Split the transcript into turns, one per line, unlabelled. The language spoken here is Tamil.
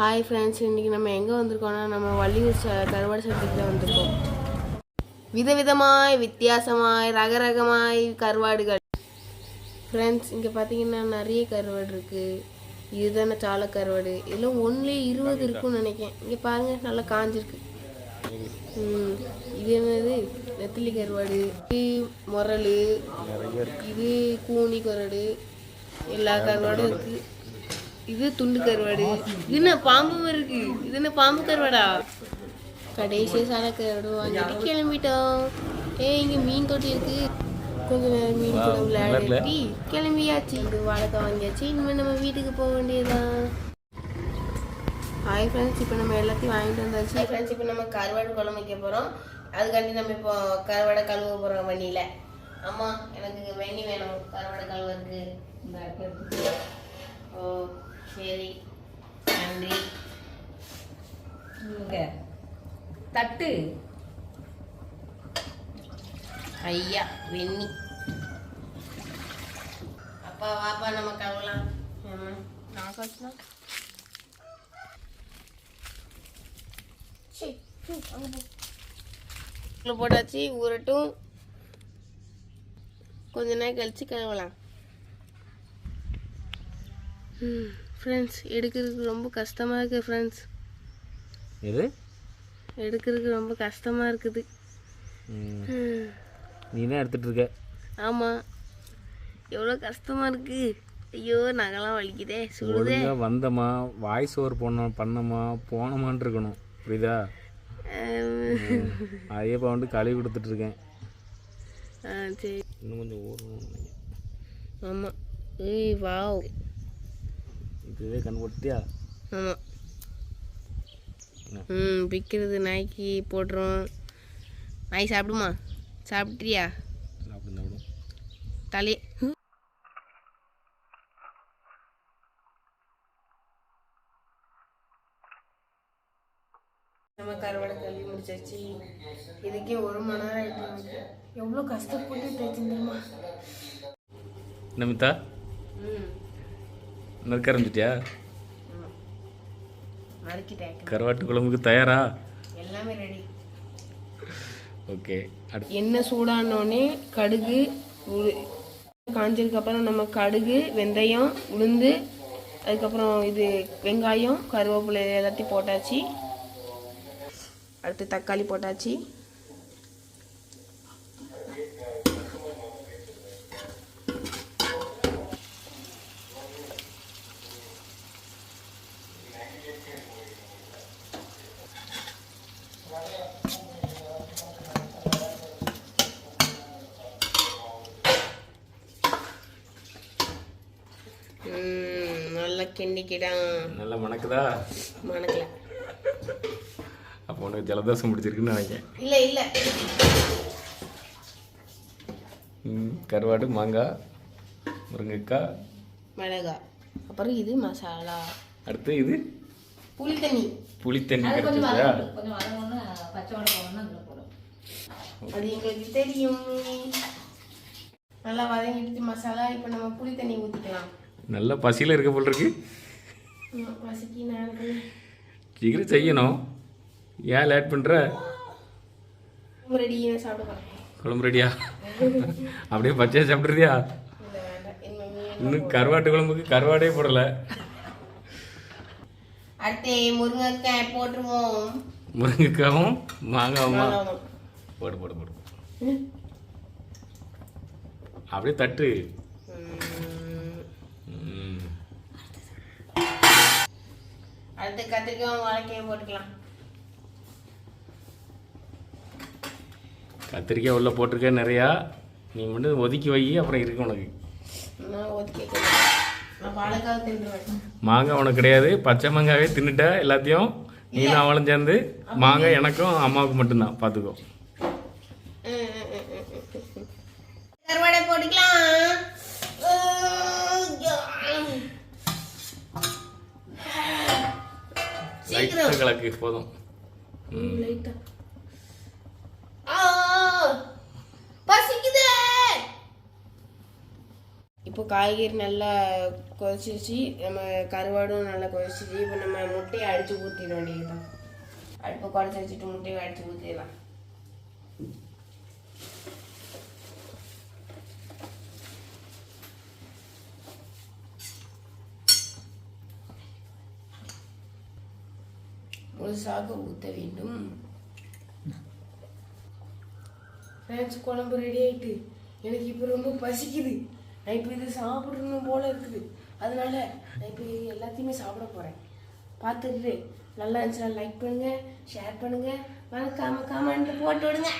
ஹாய் ஃப்ரெண்ட்ஸ் இன்றைக்கி நம்ம எங்கே வந்திருக்கோம்னா நம்ம வள்ளியூர் ச கருவாடு சட்டத்தில் வந்திருக்கோம். விதவிதமாய் வித்தியாசமாய் ரகரகமாய் கருவாடுகள். ஃப்ரெண்ட்ஸ் இங்கே பார்த்தீங்கன்னா நிறைய கருவாடு இருக்குது இதுதானே சால கருவாடு. இதெல்லாம் ஒன்றுலேயே இருபது இருக்கும்னு நினைக்கிறேன். இங்கே பாருங்கள் நல்லா காஞ்சிருக்கு. இது என்னது? நெத்திலி கருவாடு இது முரல் இது கூனி கருவாடு எல்லா கருவாடும் இருக்கு. இது துண்டு கருவாடு. இது என்ன பாம்பும் இருக்கு? இது என்ன பாம்பு கருவாடா? கடைசி சால கருவாடு வாங்கிட்டு கிளம்பிட்டோம். ஏய் இங்க மீன் தொட்டி இருக்கு. கொஞ்ச நேரம் மீன் கூட விளையாடி கிளம்பியாச்சு. இது வாழைக்காய் வாங்கியாச்சு. இனிமேல் நம்ம வீட்டுக்கு போக வேண்டியதுதான். ஹாய் ஃப்ரெண்ட்ஸ் இப்போ நம்ம எல்லாத்தையும் வாங்கிட்டு வந்தாச்சு. ஃப்ரெண்ட்ஸ் இப்போ நம்ம கருவாடு குழம்பு வைக்க போகிறோம் அதுக்காண்டி நம்ம இப்போ கருவாடை கழுவ போகிறோம் வண்டியில். அம்மா எனக்கு வெண்ணி வேணும். கருவாடை கழுவுறதுக்கு. இந்த ஓ. சரி நன்றி.
இங்க. தட்டு.
ஐயா வெண்ணி. அப்பா வாப்பா நம்ம. நான் போ. உள்ள போட்டாச்சு ஊறட்டும். கொஞ்ச நேரம் கழிச்சு கழுவலாம். ஃப்ரெண்ட்ஸ் எடுக்கிறதுக்கு ரொம்ப கஷ்டமாக இருக்குது ஃப்ரெண்ட்ஸ்
எது?
எடுக்கிறதுக்கு ரொம்ப கஷ்டமாக இருக்குது.
நீ தான் எடுத்துட்டு இருக்க?
ஆமாம் எவ்வளோ கஷ்டமாக இருக்கு. ஐயோ நகைலாம் வலிக்குதே
ஒழுங்கா வந்தமா வாய்ஸ் ஓவர் போனோம் பண்ணமா போனமான்னு இருக்கணும். புரியுதா? அதே இப்போ வந்து கழுவி கொடுத்துட்டு இருக்கேன்.
ஆ சரி.
இன்னும் கொஞ்சம் ஊறணும்
ஆமாம் ஏய் வாவ்.
இதுவே கண் போட்டியா
ஆமாம் ம் விற்கிறது நாய்க்கு போட்டுரும் நாய் சாப்பிடுமா? சாப்பிட்றியா
சாப்பிடு சாப்பிடும்
தலை. நம்ம கருவாடை கழுவி முடிச்சாச்சு. இதுக்கே ஒரு மணி நேரம் ஆயிட்டு எவ்வளோ கஷ்டப்பட்டு தைச்சிருந்தோமா
நமிதா
ம்.
நறுக்க ஆரம்பிச்சிட்டியா கருவாட்டு குழம்புக்கு தயாரா?
எல்லாமே ரெடி
ஓகே
எண்ணெய் சூடானோடனே கடுகு உளு காஞ்சதுக்கப்புறம் நம்ம கடுகு வெந்தயம் உளுந்து அதுக்கப்புறம் இது வெங்காயம் கருவேப்பிலை எல்லாத்தையும் போட்டாச்சு. அடுத்து தக்காளி போட்டாச்சு. ம், நல்லா
மணக்குதா?
மணக்கல.
அப்போ உனக்கு ஜலதோஷம் பிடிச்சிருக்குன்னு நினைக்கிறேன்.
இல்லை இல்லை.
கருவாடு மாங்காய் முருங்கைக்காய்.
மிளகா. அப்புறம் இது மசாலா.
அடுத்து இது?
புளி தண்ணி
புளி தண்ணி
அது எங்களுக்கு தெரியும். நல்லா வதங்கிட்டு மசாலா. இப்போ நம்ம புளி தண்ணி ஊற்றிக்கலாம்
நல்ல பசியில் இருக்க போல் இருக்கு. சீக்கிரம் செய்யணும். ஏன் லேட் பண்ணுற குழம்பு ரெடியா அப்படியே பச்சையாக
மம்மி
இன்னும் கருவாட்டு குழம்புக்கு கருவாடே போடலை.
அடுத்து முருங்கைக்காய் போட்டுருவோம்.
முருங்கைக்காவும் மாங்காவுமா. போடு போடு போடு. அப்படியே தட்டு.
அடுத்து கத்திரிக்காய் வாழைக்காய் போட்டுக்கலாம்.
கத்திரிக்காய் உள்ள போட்டிருக்க நிறையா. நீ மட்டும் ஒதுக்கி வை அப்புறம் இருக்கு உனக்கு. மாங்காய் உனக்கு கிடையாது. பச்சை மாங்காவே தின்னுட்ட எல்லாத்தையும். நீனும் அவளும் சேர்ந்து. மாங்காய் எனக்கும் அம்மாவுக்கு மட்டும்தான். பார்த்துக்கோ.
கருவாடை போட்டுக்கலாம்.
லைட்டாக கலக்கு போதும். ம்
லைட்டா பசிக்குதே. இப்போ காய்கறி நல்லா கொதிச்சிருச்சு. நம்ம கருவாடும் நல்லா கொதிச்சிருச்சு. இப்போ நம்ம முட்டையை அடித்து ஊற்றிட வேண்டியதுதான் அடுப்பை குறைச்சி வச்சுட்டு முட்டையை அடித்து ஊற்றிடலாம் முழுசாக ஊற்ற வேண்டும். ஃப்ரெண்ட்ஸ் குழம்பு ரெடி ஆயிட்டு. எனக்கு இப்போ ரொம்ப பசிக்குது. நான் இப்போ இது சாப்பிடணும் போல இருக்குது. அதனால நான் இப்போ எல்லாத்தையுமே சாப்பிட போகிறேன் பார்த்துட்டு நல்லா இருந்துச்சுன்னா லைக் பண்ணுங்க ஷேர் பண்ணுங்க. மறக்காம கமெண்ட்ல போட்டு விடுங்க